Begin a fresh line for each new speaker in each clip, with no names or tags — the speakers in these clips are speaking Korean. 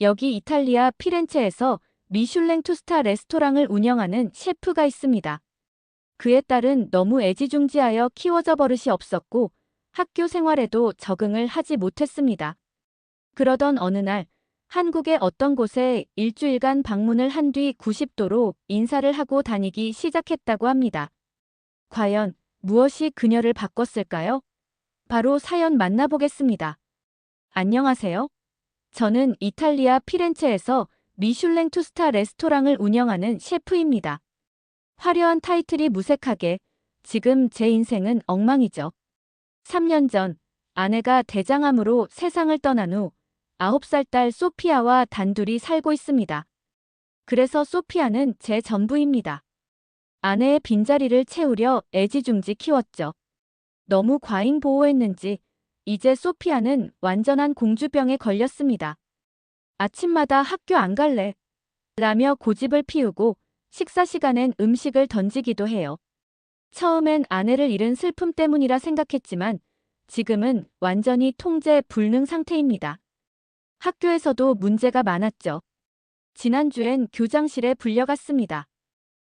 여기 이탈리아 피렌체에서 미슐랭 투스타 레스토랑을 운영하는 셰프가 있습니다. 그의 딸은 너무 애지중지하여 키워져 버릇이 없었고 학교 생활에도 적응을 하지 못했습니다. 그러던 어느 날 한국의 어떤 곳에 일주일간 방문을 한 뒤 90도로 인사를 하고 다니기 시작했다고 합니다. 과연 무엇이 그녀를 바꿨을까요? 바로 사연 만나보겠습니다. 안녕하세요. 저는 이탈리아 피렌체에서 미슐랭 투스타 레스토랑을 운영하는 셰프입니다. 화려한 타이틀이 무색하게 지금 제 인생은 엉망이죠. 3년 전 아내가 대장암으로 세상을 떠난 후 9살 딸 소피아와 단둘이 살고 있습니다. 그래서 소피아는 제 전부입니다. 아내의 빈자리를 채우려 애지중지 키웠죠. 너무 과잉 보호했는지 이제 소피아는 완전한 공주병에 걸렸습니다. 아침마다 학교 안 갈래. 라며 고집을 피우고 식사 시간엔 음식을 던지기도 해요. 처음엔 아내를 잃은 슬픔 때문이라 생각했지만 지금은 완전히 통제 불능 상태입니다. 학교에서도 문제가 많았죠. 지난주엔 교장실에 불려갔습니다.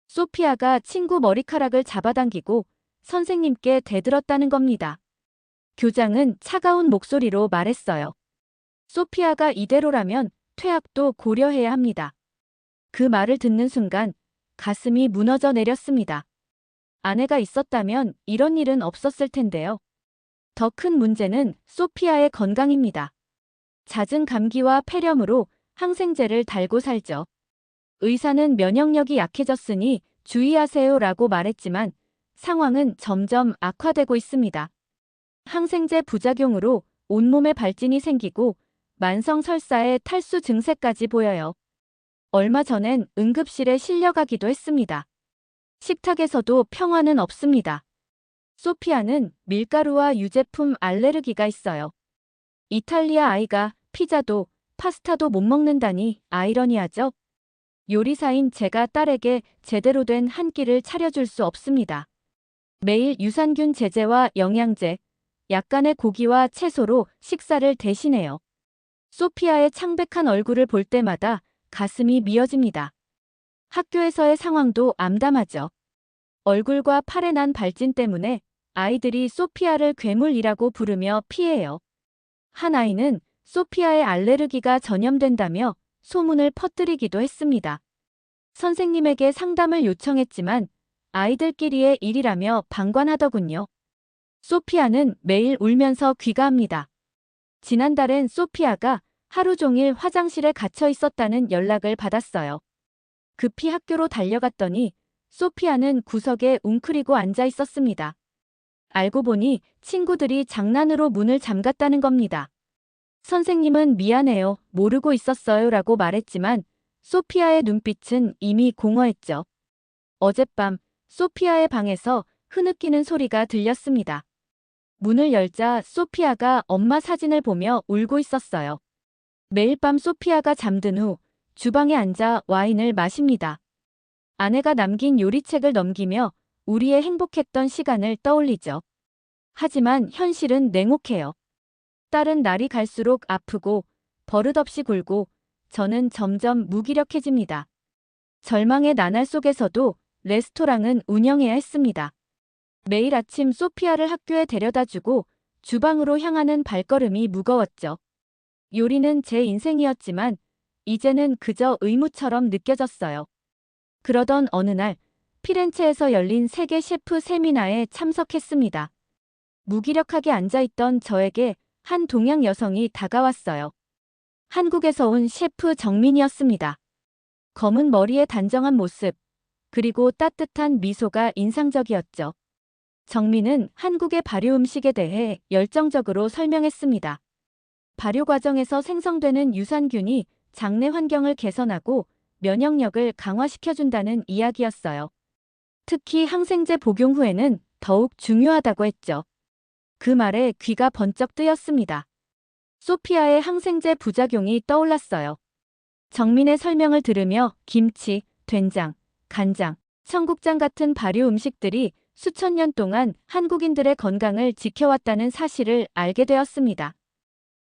소피아가 친구 머리카락을 잡아당기고 선생님께 대들었다는 겁니다. 교장은 차가운 목소리로 말했어요. 소피아가 이대로라면 퇴학도 고려해야 합니다. 그 말을 듣는 순간 가슴이 무너져 내렸습니다. 아내가 있었다면 이런 일은 없었을 텐데요. 더 큰 문제는 소피아의 건강입니다. 잦은 감기와 폐렴으로 항생제를 달고 살죠. 의사는 면역력이 약해졌으니 주의하세요라고 말했지만 상황은 점점 악화되고 있습니다. 항생제 부작용으로 온몸에 발진이 생기고 만성 설사에 탈수 증세까지 보여요. 얼마 전엔 응급실에 실려가기도 했습니다. 식탁에서도 평화는 없습니다. 소피아는 밀가루와 유제품 알레르기가 있어요. 이탈리아 아이가 피자도 파스타도 못 먹는다니 아이러니하죠? 요리사인 제가 딸에게 제대로 된 한 끼를 차려줄 수 없습니다. 매일 유산균 제제와 영양제, 약간의 고기와 채소로 식사를 대신해요. 소피아의 창백한 얼굴을 볼 때마다 가슴이 미어집니다. 학교에서의 상황도 암담하죠. 얼굴과 팔에 난 발진 때문에 아이들이 소피아를 괴물이라고 부르며 피해요. 한 아이는 소피아의 알레르기가 전염된다며 소문을 퍼뜨리기도 했습니다. 선생님에게 상담을 요청했지만 아이들끼리의 일이라며 방관하더군요. 소피아는 매일 울면서 귀가합니다. 지난달엔 소피아가 하루 종일 화장실에 갇혀 있었다는 연락을 받았어요. 급히 학교로 달려갔더니 소피아는 구석에 웅크리고 앉아 있었습니다. 알고 보니 친구들이 장난으로 문을 잠갔다는 겁니다. 선생님은 미안해요, 모르고 있었어요 라고 말했지만 소피아의 눈빛은 이미 공허했죠. 어젯밤 소피아의 방에서 흐느끼는 소리가 들렸습니다. 문을 열자 소피아가 엄마 사진을 보며 울고 있었어요. 매일 밤 소피아가 잠든 후 주방에 앉아 와인을 마십니다. 아내가 남긴 요리책을 넘기며 우리의 행복했던 시간을 떠올리죠. 하지만 현실은 냉혹해요. 딸은 날이 갈수록 아프고 버릇없이 굴고 저는 점점 무기력해집니다. 절망의 나날 속에서도 레스토랑은 운영해야 했습니다. 매일 아침 소피아를 학교에 데려다 주고 주방으로 향하는 발걸음이 무거웠죠. 요리는 제 인생이었지만 이제는 그저 의무처럼 느껴졌어요. 그러던 어느 날 피렌체에서 열린 세계 셰프 세미나에 참석했습니다. 무기력하게 앉아있던 저에게 한 동양 여성이 다가왔어요. 한국에서 온 셰프 정민이었습니다. 검은 머리의 단정한 모습, 그리고 따뜻한 미소가 인상적이었죠. 정민은 한국의 발효 음식에 대해 열정적으로 설명했습니다. 발효 과정에서 생성되는 유산균이 장내 환경을 개선하고 면역력을 강화시켜준다는 이야기였어요. 특히 항생제 복용 후에는 더욱 중요하다고 했죠. 그 말에 귀가 번쩍 뜨였습니다. 소피아의 항생제 부작용이 떠올랐어요. 정민의 설명을 들으며 김치, 된장, 간장, 청국장 같은 발효 음식들이 수천 년 동안 한국인들의 건강을 지켜왔다는 사실을 알게 되었습니다.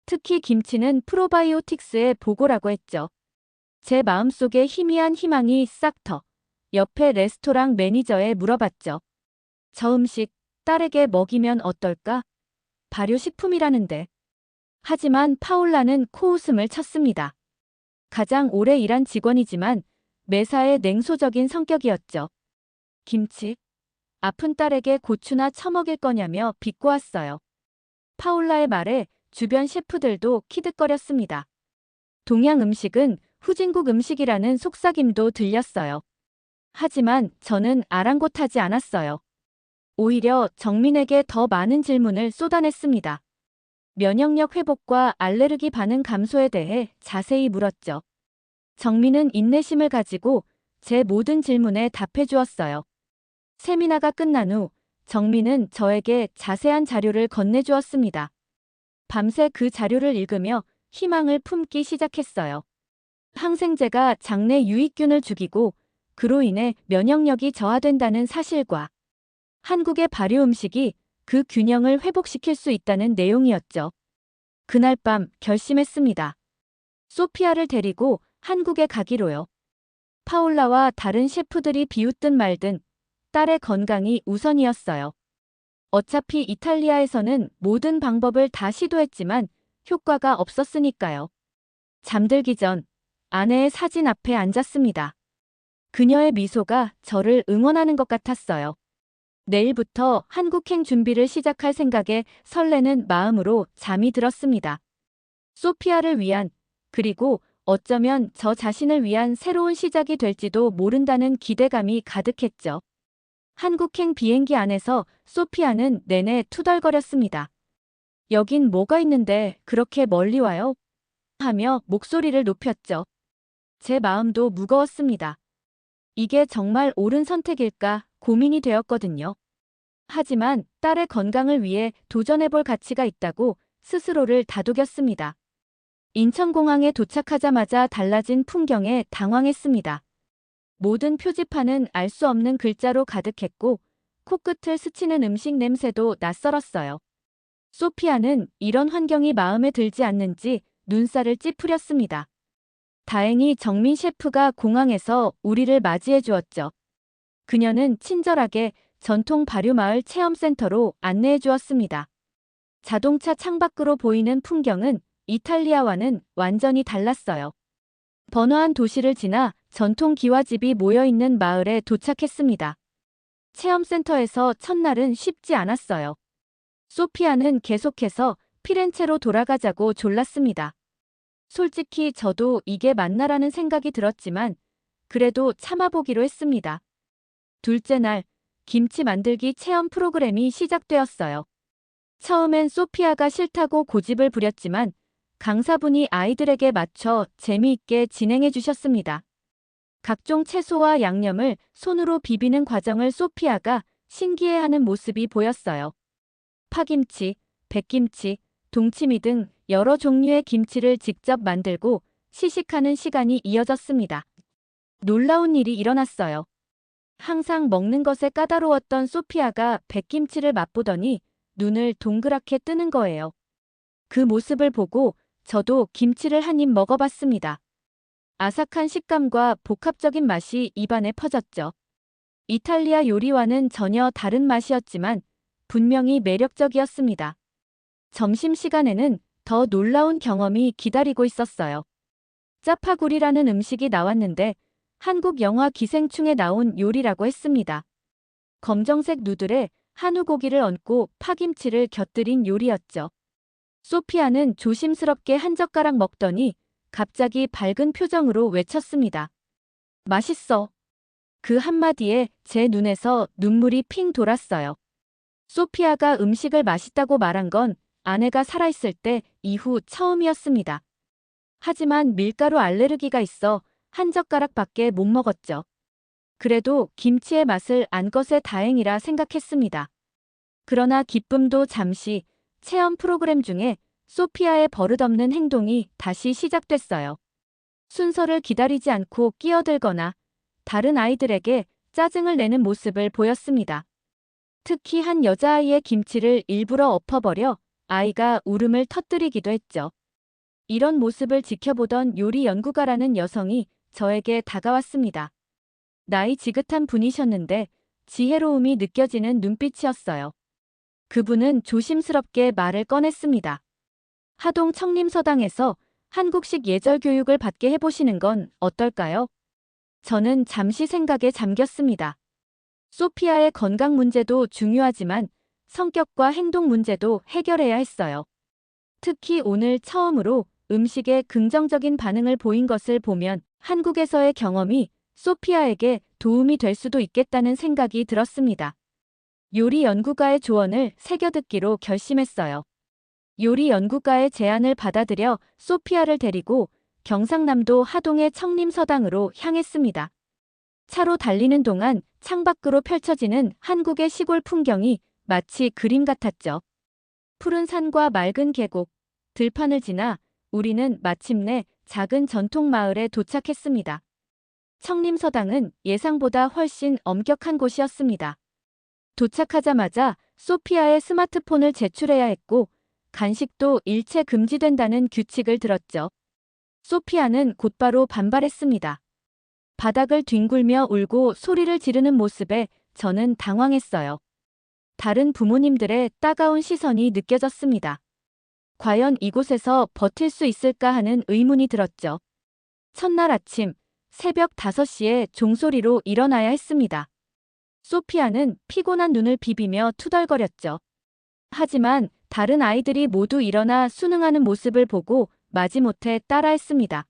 특히 김치는 프로바이오틱스의 보고라고 했죠. 제 마음속에 희미한 희망이 싹 터. 옆에 레스토랑 매니저에 물어봤죠. 저 음식 딸에게 먹이면 어떨까? 발효식품이라는데. 하지만 파울라는 코웃음을 쳤습니다. 가장 오래 일한 직원이지만 매사에 냉소적인 성격이었죠. 김치? 아픈 딸에게 고추나 처먹일 거냐며 비꼬았어요. 파울라의 말에 주변 셰프들도 키득거렸습니다. 동양 음식은 후진국 음식이라는 속삭임도 들렸어요. 하지만 저는 아랑곳하지 않았어요. 오히려 정민에게 더 많은 질문을 쏟아냈습니다. 면역력 회복과 알레르기 반응 감소에 대해 자세히 물었죠. 정민은 인내심을 가지고 제 모든 질문에 답해 주었어요. 세미나가 끝난 후 정민은 저에게 자세한 자료를 건네주었습니다. 밤새 그 자료를 읽으며 희망을 품기 시작했어요. 항생제가 장내 유익균을 죽이고 그로 인해 면역력이 저하된다는 사실과 한국의 발효 음식이 그 균형을 회복시킬 수 있다는 내용이었죠. 그날 밤 결심했습니다. 소피아를 데리고 한국에 가기로요. 파울라와 다른 셰프들이 비웃든 말든 딸의 건강이 우선이었어요. 어차피 이탈리아에서는 모든 방법을 다 시도했지만 효과가 없었으니까요. 잠들기 전 아내의 사진 앞에 앉았습니다. 그녀의 미소가 저를 응원하는 것 같았어요. 내일부터 한국행 준비를 시작할 생각에 설레는 마음으로 잠이 들었습니다. 소피아를 위한, 그리고 어쩌면 저 자신을 위한 새로운 시작이 될지도 모른다는 기대감이 가득했죠. 한국행 비행기 안에서 소피아는 내내 투덜거렸습니다. 여긴 뭐가 있는데 그렇게 멀리 와요? 하며 목소리를 높였죠. 제 마음도 무거웠습니다. 이게 정말 옳은 선택일까 고민이 되었거든요. 하지만 딸의 건강을 위해 도전해볼 가치가 있다고 스스로를 다독였습니다. 인천공항에 도착하자마자 달라진 풍경에 당황했습니다. 모든 표지판은 알 수 없는 글자로 가득했고 코끝을 스치는 음식 냄새도 낯설었어요. 소피아는 이런 환경이 마음에 들지 않는지 눈살을 찌푸렸습니다. 다행히 정민 셰프가 공항에서 우리를 맞이해 주었죠. 그녀는 친절하게 전통 발효마을 체험센터로 안내해 주었습니다. 자동차 창밖으로 보이는 풍경은 이탈리아와는 완전히 달랐어요. 번화한 도시를 지나 전통 기와집이 모여있는 마을에 도착했습니다. 체험센터에서 첫날은 쉽지 않았어요. 소피아는 계속해서 피렌체로 돌아가자고 졸랐습니다. 솔직히 저도 이게 맞나라는 생각이 들었지만 그래도 참아보기로 했습니다. 둘째 날 김치 만들기 체험 프로그램이 시작되었어요. 처음엔 소피아가 싫다고 고집을 부렸지만 강사분이 아이들에게 맞춰 재미있게 진행해 주셨습니다. 각종 채소와 양념을 손으로 비비는 과정을 소피아가 신기해하는 모습이 보였어요. 파김치, 백김치, 동치미 등 여러 종류의 김치를 직접 만들고 시식하는 시간이 이어졌습니다. 놀라운 일이 일어났어요. 항상 먹는 것에 까다로웠던 소피아가 백김치를 맛보더니 눈을 동그랗게 뜨는 거예요. 그 모습을 보고 저도 김치를 한 입 먹어봤습니다. 아삭한 식감과 복합적인 맛이 입안에 퍼졌죠. 이탈리아 요리와는 전혀 다른 맛이었지만 분명히 매력적이었습니다. 점심시간에는 더 놀라운 경험이 기다리고 있었어요. 짜파구리라는 음식이 나왔는데 한국 영화 기생충에 나온 요리라고 했습니다. 검정색 누들에 한우 고기를 얹고 파김치를 곁들인 요리였죠. 소피아는 조심스럽게 한 젓가락 먹더니 갑자기 밝은 표정으로 외쳤습니다. 맛있어. 그 한마디에 제 눈에서 눈물이 핑 돌았어요. 소피아가 음식을 맛있다고 말한 건 아내가 살아있을 때 이후 처음이었습니다. 하지만 밀가루 알레르기가 있어 한 젓가락밖에 못 먹었죠. 그래도 김치의 맛을 안 것에 다행이라 생각했습니다. 그러나 기쁨도 잠시 체험 프로그램 중에 소피아의 버릇없는 행동이 다시 시작됐어요. 순서를 기다리지 않고 끼어들거나 다른 아이들에게 짜증을 내는 모습을 보였습니다. 특히 한 여자아이의 김치를 일부러 엎어버려 아이가 울음을 터뜨리기도 했죠. 이런 모습을 지켜보던 요리 연구가라는 여성이 저에게 다가왔습니다. 나이 지긋한 분이셨는데 지혜로움이 느껴지는 눈빛이었어요. 그분은 조심스럽게 말을 꺼냈습니다. 하동 청림서당에서 한국식 예절 교육을 받게 해보시는 건 어떨까요? 저는 잠시 생각에 잠겼습니다. 소피아의 건강 문제도 중요하지만 성격과 행동 문제도 해결해야 했어요. 특히 오늘 처음으로 음식에 긍정적인 반응을 보인 것을 보면 한국에서의 경험이 소피아에게 도움이 될 수도 있겠다는 생각이 들었습니다. 요리 연구가의 조언을 새겨듣기로 결심했어요. 요리 연구가의 제안을 받아들여 소피아를 데리고 경상남도 하동의 청림서당으로 향했습니다. 차로 달리는 동안 창밖으로 펼쳐지는 한국의 시골 풍경이 마치 그림 같았죠. 푸른 산과 맑은 계곡, 들판을 지나 우리는 마침내 작은 전통 마을에 도착했습니다. 청림서당은 예상보다 훨씬 엄격한 곳이었습니다. 도착하자마자 소피아의 스마트폰을 제출해야 했고 간식도 일체 금지된다는 규칙을 들었죠. 소피아는 곧바로 반발했습니다. 바닥을 뒹굴며 울고 소리를 지르는 모습에 저는 당황했어요. 다른 부모님들의 따가운 시선이 느껴졌습니다. 과연 이곳에서 버틸 수 있을까 하는 의문이 들었죠. 첫날 아침, 새벽 5시에 종소리로 일어나야 했습니다. 소피아는 피곤한 눈을 비비며 투덜거렸죠. 하지만 다른 아이들이 모두 일어나 수능하는 모습을 보고 마지못해 따라했습니다.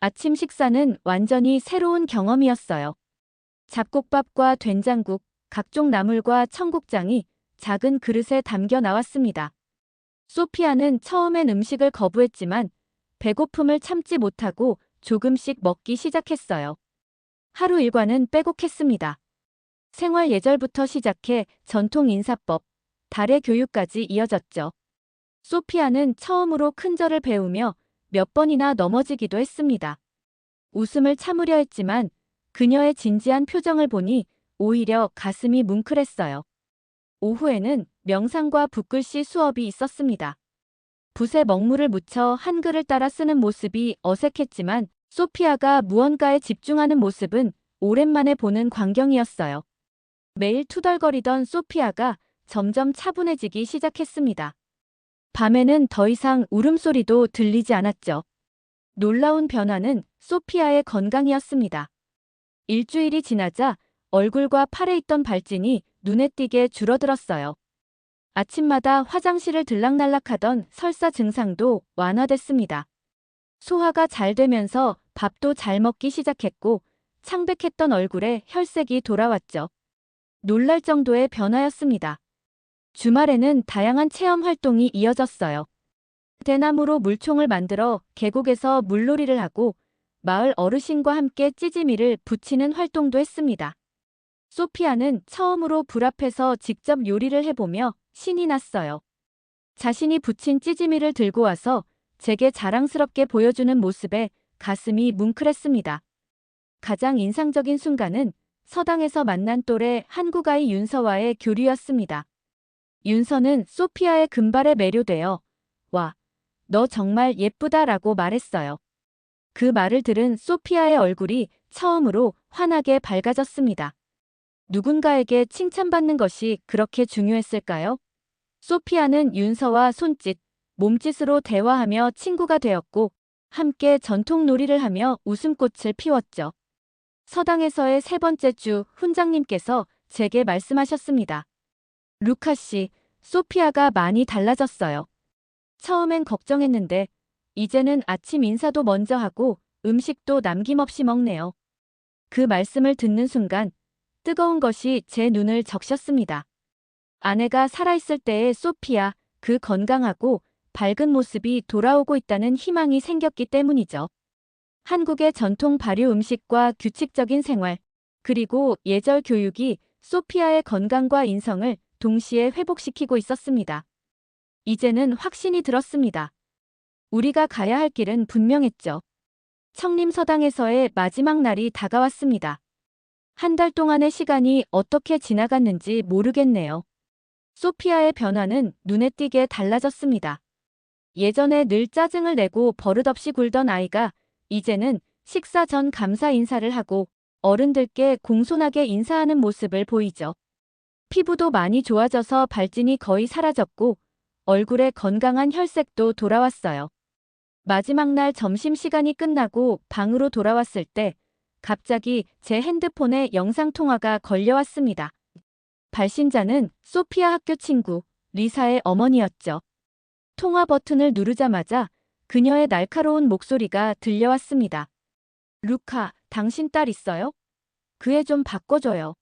아침 식사는 완전히 새로운 경험이었어요. 잡곡밥과 된장국, 각종 나물과 청국장이 작은 그릇에 담겨 나왔습니다. 소피아는 처음엔 음식을 거부했지만 배고픔을 참지 못하고 조금씩 먹기 시작했어요. 하루 일과는 빼곡했습니다. 생활 예절부터 시작해 전통 인사법, 달의 교육까지 이어졌죠. 소피아는 처음으로 큰 절을 배우며 몇 번이나 넘어지기도 했습니다. 웃음을 참으려 했지만 그녀의 진지한 표정을 보니 오히려 가슴이 뭉클했어요. 오후에는 명상과 붓글씨 수업이 있었습니다. 붓에 먹물을 묻혀 한글을 따라 쓰는 모습이 어색했지만 소피아가 무언가에 집중하는 모습은 오랜만에 보는 광경이었어요. 매일 투덜거리던 소피아가 점점 차분해지기 시작했습니다. 밤에는 더 이상 울음소리도 들리지 않았죠. 놀라운 변화는 소피아의 건강이었습니다. 일주일이 지나자 얼굴과 팔에 있던 발진이 눈에 띄게 줄어들었어요. 아침마다 화장실을 들락날락하던 설사 증상도 완화됐습니다. 소화가 잘 되면서 밥도 잘 먹기 시작했고 창백했던 얼굴에 혈색이 돌아왔죠. 놀랄 정도의 변화였습니다. 주말에는 다양한 체험 활동이 이어졌어요. 대나무로 물총을 만들어 계곡에서 물놀이를 하고 마을 어르신과 함께 찌지미를 붙이는 활동도 했습니다. 소피아는 처음으로 불 앞에서 직접 요리를 해보며 신이 났어요. 자신이 붙인 찌지미를 들고 와서 제게 자랑스럽게 보여주는 모습에 가슴이 뭉클했습니다. 가장 인상적인 순간은 서당에서 만난 또래 한국아이 윤서와의 교류였습니다. 윤서는 소피아의 금발에 매료되어 와, 너 정말 예쁘다라고 말했어요. 그 말을 들은 소피아의 얼굴이 처음으로 환하게 밝아졌습니다. 누군가에게 칭찬받는 것이 그렇게 중요했을까요? 소피아는 윤서와 손짓, 몸짓으로 대화하며 친구가 되었고 함께 전통 놀이를 하며 웃음꽃을 피웠죠. 서당에서의 세 번째 주 훈장님께서 제게 말씀하셨습니다. 루카 씨, 소피아가 많이 달라졌어요. 처음엔 걱정했는데 이제는 아침 인사도 먼저 하고 음식도 남김없이 먹네요. 그 말씀을 듣는 순간 뜨거운 것이 제 눈을 적셨습니다. 아내가 살아있을 때의 소피아, 그 건강하고 밝은 모습이 돌아오고 있다는 희망이 생겼기 때문이죠. 한국의 전통 발효 음식과 규칙적인 생활, 그리고 예절 교육이 소피아의 건강과 인성을 동시에 회복시키고 있었습니다. 이제는 확신이 들었습니다. 우리가 가야 할 길은 분명했죠. 청림서당에서의 마지막 날이 다가왔습니다. 한 달 동안의 시간이 어떻게 지나갔는지 모르겠네요. 소피아의 변화는 눈에 띄게 달라졌습니다. 예전에 늘 짜증을 내고 버릇없이 굴던 아이가 이제는 식사 전 감사 인사를 하고 어른들께 공손하게 인사하는 모습을 보이죠. 피부도 많이 좋아져서 발진이 거의 사라졌고 얼굴에 건강한 혈색도 돌아왔어요. 마지막 날 점심시간이 끝나고 방으로 돌아왔을 때 갑자기 제 핸드폰에 영상통화가 걸려왔습니다. 발신자는 소피아 학교 친구 리사의 어머니였죠. 통화 버튼을 누르자마자 그녀의 날카로운 목소리가 들려왔습니다. 루카, 당신 딸 있어요? 그 애 좀 바꿔줘요.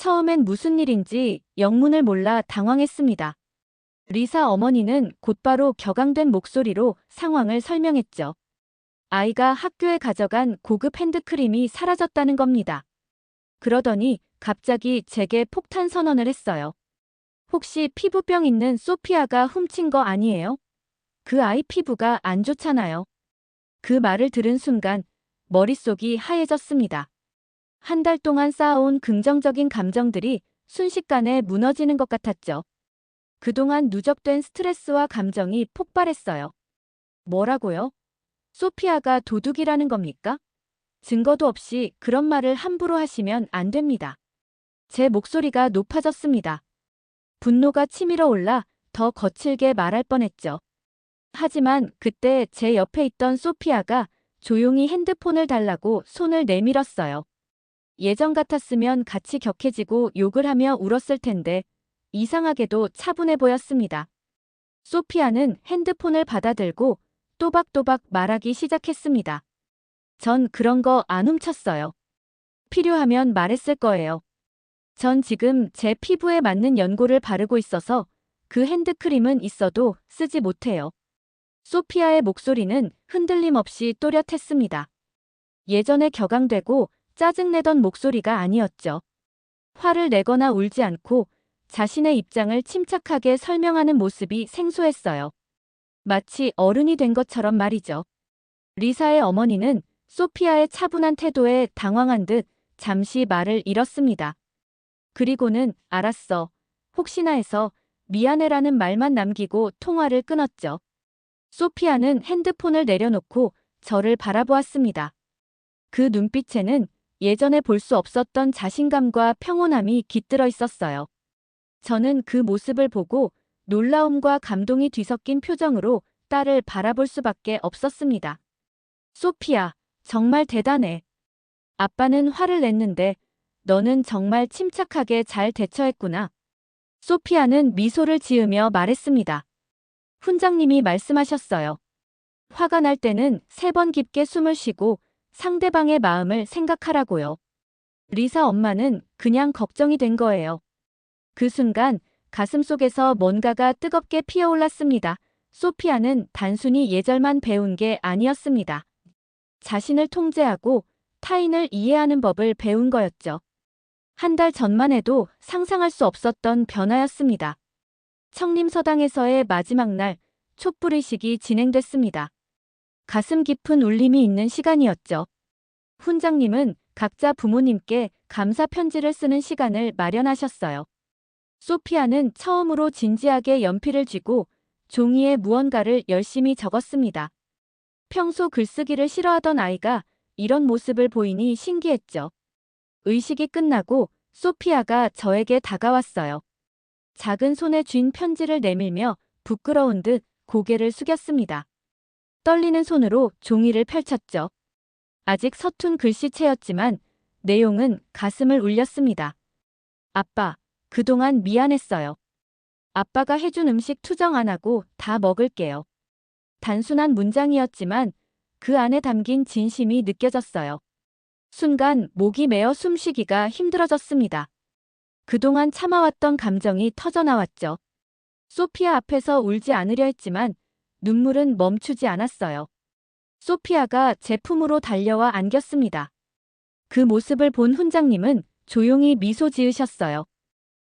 처음엔 무슨 일인지 영문을 몰라 당황했습니다. 리사 어머니는 곧바로 격앙된 목소리로 상황을 설명했죠. 아이가 학교에 가져간 고급 핸드크림이 사라졌다는 겁니다. 그러더니 갑자기 제게 폭탄 선언을 했어요. 혹시 피부병 있는 소피아가 훔친 거 아니에요? 그 아이 피부가 안 좋잖아요. 그 말을 들은 순간 머릿속이 하얘졌습니다. 한 달 동안 쌓아온 긍정적인 감정들이 순식간에 무너지는 것 같았죠. 그동안 누적된 스트레스와 감정이 폭발했어요. 뭐라고요? 소피아가 도둑이라는 겁니까? 증거도 없이 그런 말을 함부로 하시면 안 됩니다. 제 목소리가 높아졌습니다. 분노가 치밀어 올라 더 거칠게 말할 뻔했죠. 하지만 그때 제 옆에 있던 소피아가 조용히 핸드폰을 달라고 손을 내밀었어요. 예전 같았으면 같이 격해지고 욕을 하며 울었을 텐데 이상하게도 차분해 보였습니다. 소피아는 핸드폰을 받아들고 또박또박 말하기 시작했습니다. 전 그런 거 안 훔쳤어요. 필요하면 말했을 거예요. 전 지금 제 피부에 맞는 연고를 바르고 있어서 그 핸드크림은 있어도 쓰지 못해요. 소피아의 목소리는 흔들림 없이 또렷했습니다. 예전에 격앙되고 짜증내던 목소리가 아니었죠. 화를 내거나 울지 않고 자신의 입장을 침착하게 설명하는 모습이 생소했어요. 마치 어른이 된 것처럼 말이죠. 리사의 어머니는 소피아의 차분한 태도에 당황한 듯 잠시 말을 잃었습니다. 그리고는 알았어. 혹시나 해서 미안해라는 말만 남기고 통화를 끊었죠. 소피아는 핸드폰을 내려놓고 저를 바라보았습니다. 그 눈빛에는 예전에 볼 수 없었던 자신감과 평온함이 깃들어 있었어요. 저는 그 모습을 보고 놀라움과 감동이 뒤섞인 표정으로 딸을 바라볼 수밖에 없었습니다. 소피아, 정말 대단해. 아빠는 화를 냈는데 너는 정말 침착하게 잘 대처했구나. 소피아는 미소를 지으며 말했습니다. 훈장님이 말씀하셨어요. 화가 날 때는 세 번 깊게 숨을 쉬고 상대방의 마음을 생각하라고요. 리사 엄마는 그냥 걱정이 된 거예요. 그 순간 가슴 속에서 뭔가가 뜨겁게 피어올랐습니다. 소피아는 단순히 예절만 배운 게 아니었습니다. 자신을 통제하고 타인을 이해하는 법을 배운 거였죠. 한 달 전만 해도 상상할 수 없었던 변화였습니다. 청림서당에서의 마지막 날 촛불의식이 진행됐습니다. 가슴 깊은 울림이 있는 시간이었죠. 훈장님은 각자 부모님께 감사 편지를 쓰는 시간을 마련하셨어요. 소피아는 처음으로 진지하게 연필을 쥐고 종이에 무언가를 열심히 적었습니다. 평소 글쓰기를 싫어하던 아이가 이런 모습을 보이니 신기했죠. 의식이 끝나고 소피아가 저에게 다가왔어요. 작은 손에 쥔 편지를 내밀며 부끄러운 듯 고개를 숙였습니다. 떨리는 손으로 종이를 펼쳤죠. 아직 서툰 글씨체였지만 내용은 가슴을 울렸습니다. 아빠, 그동안 미안했어요. 아빠가 해준 음식 투정 안 하고 다 먹을게요. 단순한 문장이었지만 그 안에 담긴 진심이 느껴졌어요. 순간 목이 메어 숨쉬기가 힘들어졌습니다. 그동안 참아왔던 감정이 터져나왔죠. 소피아 앞에서 울지 않으려 했지만 눈물은 멈추지 않았어요. 소피아가 제 품으로 달려와 안겼습니다. 그 모습을 본 훈장님은 조용히 미소 지으셨어요.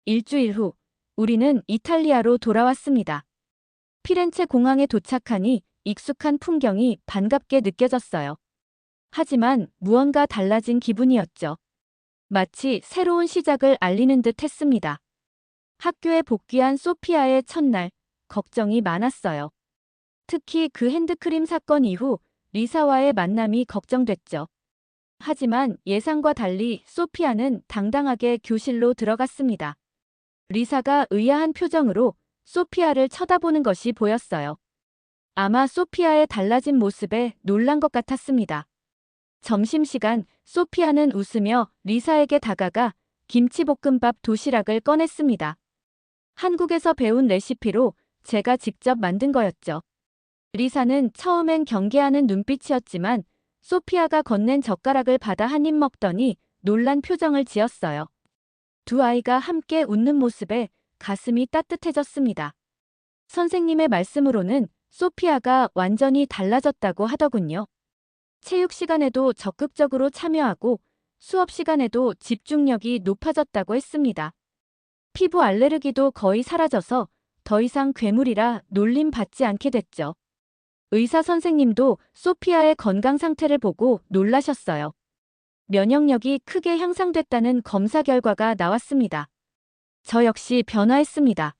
일주일 후 우리는 이탈리아로 돌아왔습니다. 피렌체 공항에 도착하니 익숙한 풍경이 반갑게 느껴졌어요. 하지만 무언가 달라진 기분이었죠. 마치 새로운 시작을 알리는 듯 했습니다. 학교에 복귀한 소피아의 첫날, 걱정이 많았어요. 특히 그 핸드크림 사건 이후 리사와의 만남이 걱정됐죠. 하지만 예상과 달리 소피아는 당당하게 교실로 들어갔습니다. 리사가 의아한 표정으로 소피아를 쳐다보는 것이 보였어요. 아마 소피아의 달라진 모습에 놀란 것 같았습니다. 점심시간 소피아는 웃으며 리사에게 다가가 김치볶음밥 도시락을 꺼냈습니다. 한국에서 배운 레시피로 제가 직접 만든 거였죠. 리사는 처음엔 경계하는 눈빛이었지만 소피아가 건넨 젓가락을 받아 한 입 먹더니 놀란 표정을 지었어요. 두 아이가 함께 웃는 모습에 가슴이 따뜻해졌습니다. 선생님의 말씀으로는 소피아가 완전히 달라졌다고 하더군요. 체육 시간에도 적극적으로 참여하고 수업 시간에도 집중력이 높아졌다고 했습니다. 피부 알레르기도 거의 사라져서 더 이상 괴물이라 놀림 받지 않게 됐죠. 의사 선생님도 소피아의 건강 상태를 보고 놀라셨어요. 면역력이 크게 향상됐다는 검사 결과가 나왔습니다. 저 역시 변화했습니다.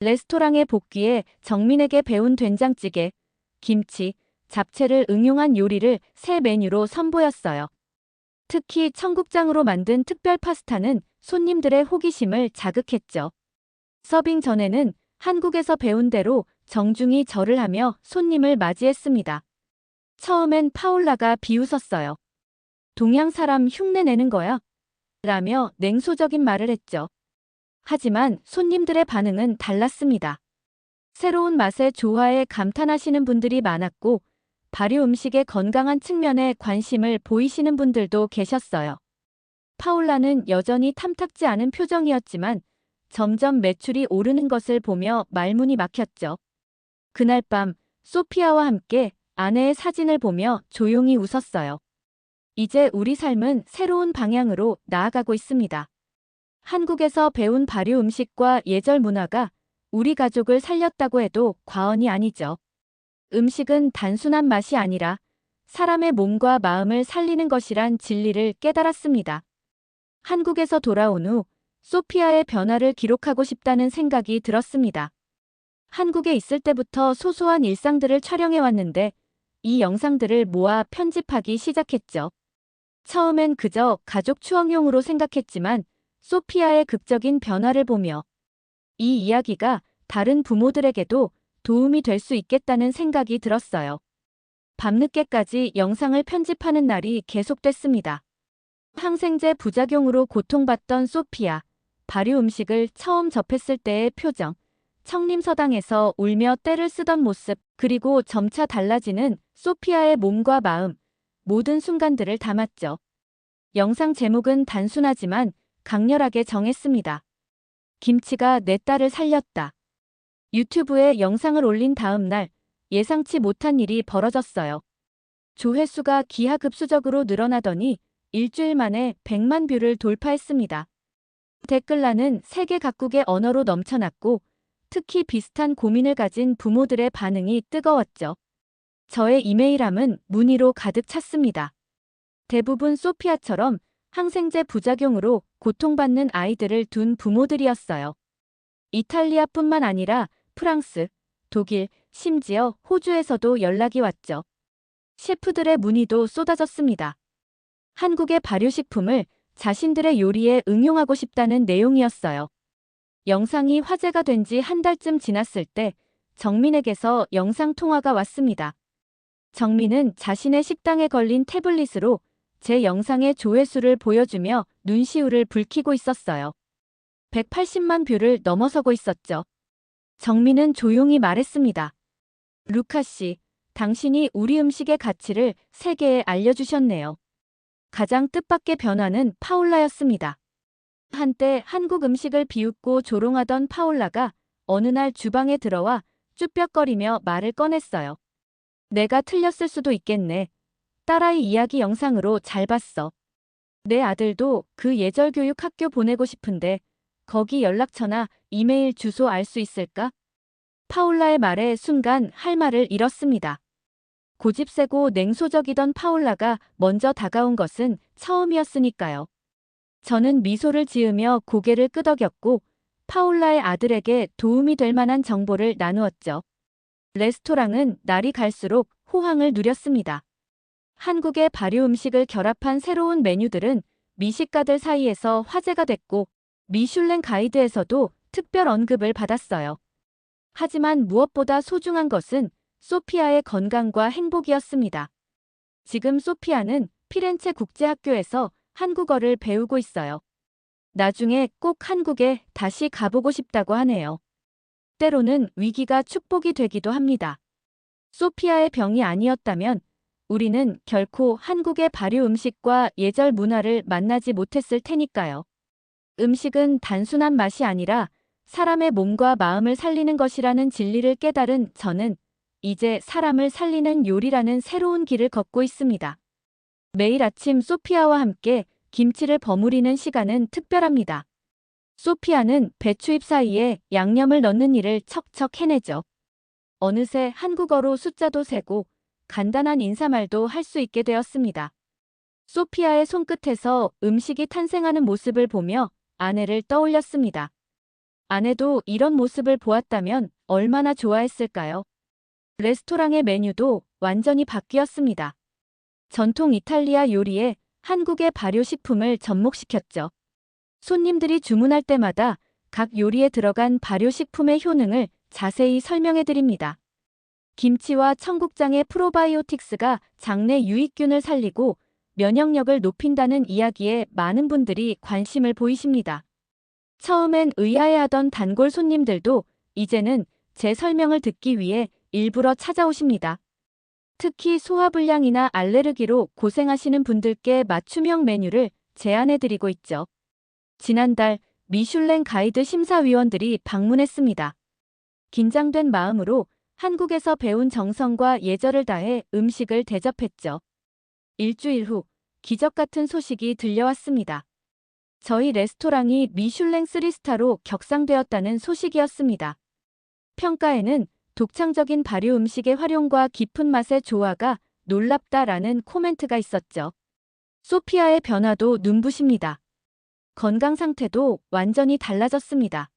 레스토랑에 복귀해 정민에게 배운 된장찌개, 김치, 잡채를 응용한 요리를 새 메뉴로 선보였어요. 특히 청국장으로 만든 특별 파스타는 손님들의 호기심을 자극했죠. 서빙 전에는 한국에서 배운 대로 정중히 절을 하며 손님을 맞이했습니다. 처음엔 파올라가 비웃었어요. 동양 사람 흉내 내는 거야? 라며 냉소적인 말을 했죠. 하지만 손님들의 반응은 달랐습니다. 새로운 맛에 좋아해 감탄하시는 분들이 많았고, 발효 음식의 건강한 측면에 관심을 보이시는 분들도 계셨어요. 파올라는 여전히 탐탁지 않은 표정이었지만 점점 매출이 오르는 것을 보며 말문이 막혔죠. 그날 밤 소피아와 함께 아내의 사진을 보며 조용히 웃었어요. 이제 우리 삶은 새로운 방향으로 나아가고 있습니다. 한국에서 배운 발효 음식과 예절 문화가 우리 가족을 살렸다고 해도 과언이 아니죠. 음식은 단순한 맛이 아니라 사람의 몸과 마음을 살리는 것이란 진리를 깨달았습니다. 한국에서 돌아온 후 소피아의 변화를 기록하고 싶다는 생각이 들었습니다. 한국에 있을 때부터 소소한 일상들을 촬영해 왔는데 이 영상들을 모아 편집하기 시작했죠. 처음엔 그저 가족 추억용으로 생각했지만 소피아의 극적인 변화를 보며 이 이야기가 다른 부모들에게도 도움이 될 수 있겠다는 생각이 들었어요. 밤늦게까지 영상을 편집하는 날이 계속됐습니다. 항생제 부작용으로 고통받던 소피아, 발효 음식을 처음 접했을 때의 표정, 청림서당에서 울며 떼를 쓰던 모습, 그리고 점차 달라지는 소피아의 몸과 마음, 모든 순간들을 담았죠. 영상 제목은 단순하지만 강렬하게 정했습니다. 김치가 내 딸을 살렸다. 유튜브에 영상을 올린 다음 날 예상치 못한 일이 벌어졌어요. 조회수가 기하급수적으로 늘어나더니 일주일 만에 100만 뷰를 돌파했습니다. 댓글란은 세계 각국의 언어로 넘쳐났고 특히 비슷한 고민을 가진 부모들의 반응이 뜨거웠죠. 저의 이메일함은 문의로 가득 찼습니다. 대부분 소피아처럼 항생제 부작용으로 고통받는 아이들을 둔 부모들이었어요. 이탈리아뿐만 아니라 프랑스, 독일, 심지어 호주에서도 연락이 왔죠. 셰프들의 문의도 쏟아졌습니다. 한국의 발효식품을 자신들의 요리에 응용하고 싶다는 내용이었어요. 영상이 화제가 된 지 한 달쯤 지났을 때 정민에게서 영상 통화가 왔습니다. 정민은 자신의 식당에 걸린 태블릿으로 제 영상의 조회수를 보여주며 눈시울을 붉히고 있었어요. 180만 뷰를 넘어서고 있었죠. 정민은 조용히 말했습니다. 루카 씨, 당신이 우리 음식의 가치를 세계에 알려주셨네요. 가장 뜻밖의 변화는 파올라였습니다. 한때 한국 음식을 비웃고 조롱하던 파올라가 어느 날 주방에 들어와 쭈뼛거리며 말을 꺼냈어요. 내가 틀렸을 수도 있겠네. 딸아이 이야기 영상으로 잘 봤어. 내 아들도 그 예절교육 학교 보내고 싶은데 거기 연락처나 이메일 주소 알 수 있을까? 파올라의 말에 순간 할 말을 잃었습니다. 고집세고 냉소적이던 파올라가 먼저 다가온 것은 처음이었으니까요. 저는 미소를 지으며 고개를 끄덕였고 파올라의 아들에게 도움이 될 만한 정보를 나누었죠. 레스토랑은 날이 갈수록 호황을 누렸습니다. 한국의 발효 음식을 결합한 새로운 메뉴들은 미식가들 사이에서 화제가 됐고 미슐랭 가이드에서도 특별 언급을 받았어요. 하지만 무엇보다 소중한 것은 소피아의 건강과 행복이었습니다. 지금 소피아는 피렌체 국제학교에서 한국어를 배우고 있어요. 나중에 꼭 한국에 다시 가보고 싶다고 하네요. 때로는 위기가 축복이 되기도 합니다. 소피아의 병이 아니었다면 우리는 결코 한국의 발효 음식과 예절 문화를 만나지 못했을 테니까요. 음식은 단순한 맛이 아니라 사람의 몸과 마음을 살리는 것이라는 진리를 깨달은 저는 이제 사람을 살리는 요리라는 새로운 길을 걷고 있습니다. 매일 아침 소피아와 함께 김치를 버무리는 시간은 특별합니다. 소피아는 배추잎 사이에 양념을 넣는 일을 척척 해내죠. 어느새 한국어로 숫자도 세고 간단한 인사말도 할 수 있게 되었습니다. 소피아의 손끝에서 음식이 탄생하는 모습을 보며 아내를 떠올렸습니다. 아내도 이런 모습을 보았다면 얼마나 좋아했을까요? 레스토랑의 메뉴도 완전히 바뀌었습니다. 전통 이탈리아 요리에 한국의 발효식품을 접목시켰죠. 손님들이 주문할 때마다 각 요리에 들어간 발효식품의 효능을 자세히 설명해 드립니다. 김치와 청국장의 프로바이오틱스가 장내 유익균을 살리고 면역력을 높인다는 이야기에 많은 분들이 관심을 보이십니다. 처음엔 의아해하던 단골 손님들도 이제는 제 설명을 듣기 위해 일부러 찾아오십니다. 특히 소화불량이나 알레르기로 고생하시는 분들께 맞춤형 메뉴를 제안해드리고 있죠. 지난달 미슐랭 가이드 심사위원들이 방문했습니다. 긴장된 마음으로 한국에서 배운 정성과 예절을 다해 음식을 대접했죠. 일주일 후 기적 같은 소식이 들려왔습니다. 저희 레스토랑이 미슐랭 3스타로 격상되었다는 소식이었습니다. 평가에는 독창적인 발효 음식의 활용과 깊은 맛의 조화가 놀랍다라는 코멘트가 있었죠. 소피아의 변화도 눈부십니다. 건강 상태도 완전히 달라졌습니다.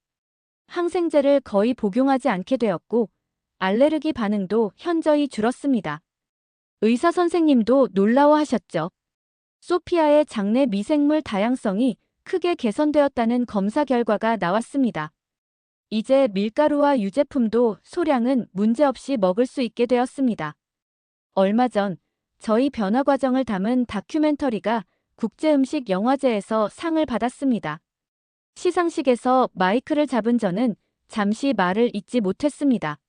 항생제를 거의 복용하지 않게 되었고 알레르기 반응도 현저히 줄었습니다. 의사 선생님도 놀라워하셨죠. 소피아의 장내 미생물 다양성이 크게 개선되었다는 검사 결과가 나왔습니다. 이제 밀가루와 유제품도 소량은 문제없이 먹을 수 있게 되었습니다. 얼마 전 저희 변화 과정을 담은 다큐멘터리가 국제음식 영화제에서 상을 받았습니다. 시상식에서 마이크를 잡은 저는 잠시 말을 잇지 못했습니다.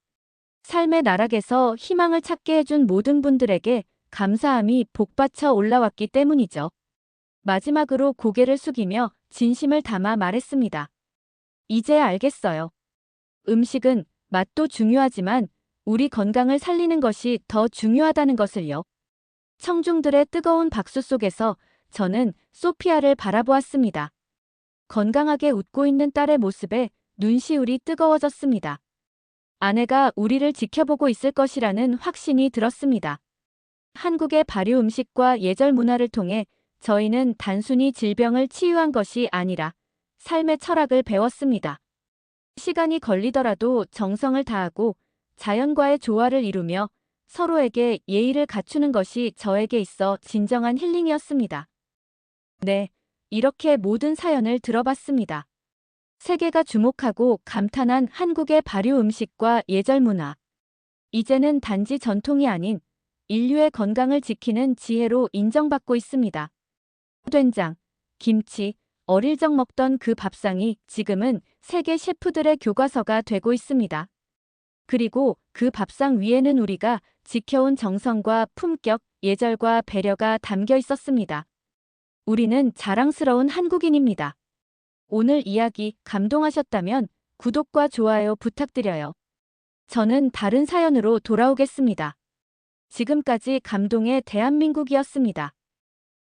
삶의 나락에서 희망을 찾게 해준 모든 분들에게 감사함이 복받쳐 올라왔기 때문이죠. 마지막으로 고개를 숙이며 진심을 담아 말했습니다. 이제 알겠어요. 음식은 맛도 중요하지만 우리 건강을 살리는 것이 더 중요하다는 것을요. 청중들의 뜨거운 박수 속에서 저는 소피아를 바라보았습니다. 건강하게 웃고 있는 딸의 모습에 눈시울이 뜨거워졌습니다. 아내가 우리를 지켜보고 있을 것이라는 확신이 들었습니다. 한국의 발효 음식과 예절 문화를 통해 저희는 단순히 질병을 치유한 것이 아니라 삶의 철학을 배웠습니다. 시간이 걸리더라도 정성을 다하고 자연과의 조화를 이루며 서로에게 예의를 갖추는 것이 저에게 있어 진정한 힐링이었습니다. 네, 이렇게 모든 사연을 들어봤습니다. 세계가 주목하고 감탄한 한국의 발효 음식과 예절 문화. 이제는 단지 전통이 아닌 인류의 건강을 지키는 지혜로 인정받고 있습니다. 된장, 김치, 어릴 적 먹던 그 밥상이 지금은 세계 셰프들의 교과서가 되고 있습니다. 그리고 그 밥상 위에는 우리가 지켜온 정성과 품격, 예절과 배려가 담겨 있었습니다. 우리는 자랑스러운 한국인입니다. 오늘 이야기 감동하셨다면 구독과 좋아요 부탁드려요. 저는 다른 사연으로 돌아오겠습니다. 지금까지 감동의 대한민국이었습니다.